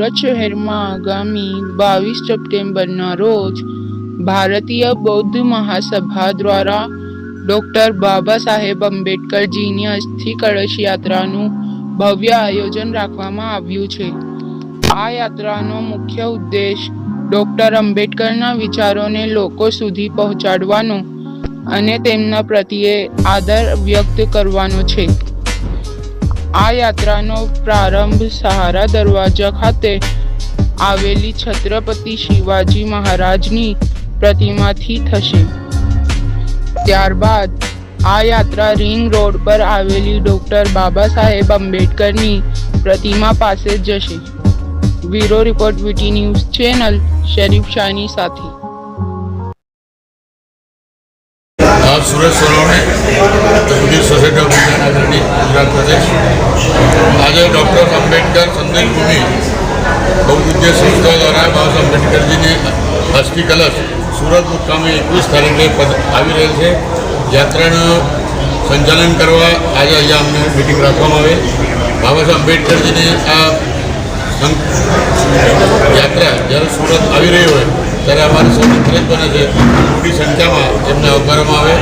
સુરત શહેરમાં આગામી બાવીસ સપ્ટેમ્બરના રોજ ભારતીય બૌદ્ધ મહાસભા દ્વારા ડોક્ટર બાબા સાહેબ આંબેડકરજીની અસ્થિ કળશ યાત્રાનું ભવ્ય આયોજન રાખવામાં આવ્યું છે. આ યાત્રાનો મુખ્ય ઉદ્દેશ ડોક્ટર આંબેડકરના વિચારોને લોકો સુધી પહોંચાડવાનો અને તેમના પ્રત્યે આદર વ્યક્ત કરવાનો છે. આ યાત્રાનો પ્રારંભ સહારા દરવાજા ખાતે આવેલી છત્રપતિ શિવાજી મહારાજની પ્રતિમાથી થશે. ત્યારબાદ આ યાત્રા રિંગ રોડ પર આવેલી ડોક્ટર બાબા સાહેબ આંબેડકરની પ્રતિમા પાસે જશે. વીરો report VT news channel Sharif શાહની સાથે. આપ સુરત સોસાયટી ઓફ ગુજરાત પ્રદેશ આજે ડૉક્ટર આંબેડકર સંદેશ ભૂમિ બહુપૂજ્ય સંસ્થા દ્વારા બાબા આંબેડકરજીની અસ્થિ કલશ સુરત મુકામે એકવીસ તારીખે આવી રહેલ છે. યાત્રાનું સંચાલન કરવા આજે અહીંયા અમને મિટિંગ રાખવામાં આવે. બાબા સાહેબ આંબેડકરજીની આ યાત્રા જ્યારે સુરત આવી રહી હોય, ત્યારે અમારે સૌ ફરજ બને છે, મોટી સંખ્યામાં એમને આવકારવામાં આવે.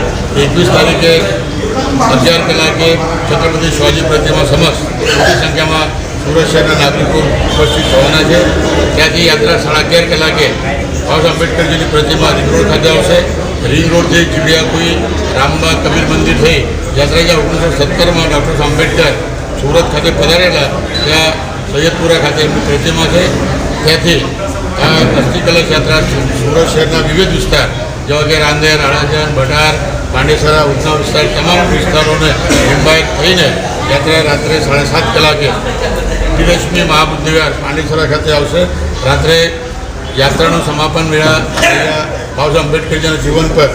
એકવીસ તારીખે અગિયાર કલાકે છત્રપતિ શિવાજી પ્રતિમા સમક્ષ મોટી સંખ્યામાં સુરત શહેરના નાગરિકો ઉપસ્થિત થવાના છે. ત્યાંથી યાત્રા સાડા અગિયાર કલાકે બાબા આંબેડકરજીની પ્રતિમા રિંગ રોડ ખાતે આવશે. રિંગ રોડથી ચીડિયાકુઈ રામબાગ કબીર મંદિર થઈ યાત્રા જ્યાં ઓગણીસો સત્તરમાં ડૉક્ટર આંબેડકર સુરત ખાતે પધારેલા, ત્યાં સૈયદપુરા ખાતે એમની પ્રતિમા છે. ત્યાંથી આ અસ્થિ કલશ યાત્રા સુરત શહેરના વિવિધ વિસ્તાર, જેવા કે રાંદેર અડાજણ બટાર પાંડેસરા ઉધના વિસ્તાર તમામ વિસ્તારોને લિંબાયત થઈને યાત્રા રાત્રે સાડા સાત કલાકે ત્રિલક્ષ્મી મહાબુદ્ધિવાર પાંડેસરા ખાતે આવશે. રાત્રે યાત્રાનું સમાપન અહીંયા બાબા આંબેડકરજીના જીવન પર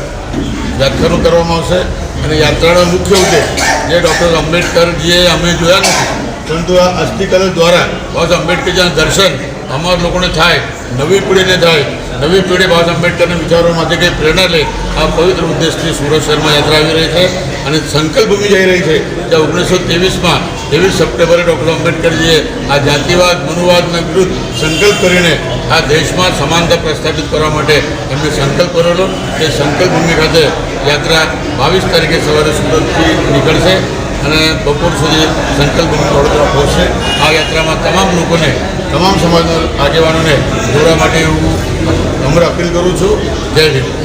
વ્યાખ્યાનું કરવામાં આવશે અને યાત્રાનો મુખ્ય ઉદ્દેશ જે ડૉક્ટર આંબેડકરજીએ અમે જોયા નથી, પરંતુ આ અસ્થિકલ દ્વારા બાબા આંબેડકરજીના દર્શન અમારા લોકોને થાય, નવી પેઢીને થાય, નવી પેઢી બાબા આંબેડકરના વિચારોમાંથી કંઈ પ્રેરણા લે, આ પવિત્ર ઉદ્દેશથી સુરત શહેરમાં યાત્રા આવી રહી છે અને સંકલ્પ ભૂમિ જઈ રહી છે જ્યાં ઓગણીસો ત્રેવીસમાં ત્રેવીસ સપ્ટેમ્બરે ડૉક્ટર આંબેડકરજીએ આ જાતિવાદ, મનુવાદના વિરુદ્ધ સંકલ્પ કરીને આ દેશમાં સમાનતા પ્રસ્થાપિત કરવા માટે એમને સંકલ્પ કરેલો. તે સંકલ્પ ભૂમિ ખાતે યાત્રા બાવીસ તારીખે સવારે સુરતથી નીકળશે. અને બપોર સુધી સંકલ્પ વડોદરા પહોંચશે આ યાત્રામાં તમામ લોકોને, તમામ સમાજના આગેવાનોને જોડવા માટે હું હમણાં અપીલ કરું છું. જય હિન્દ.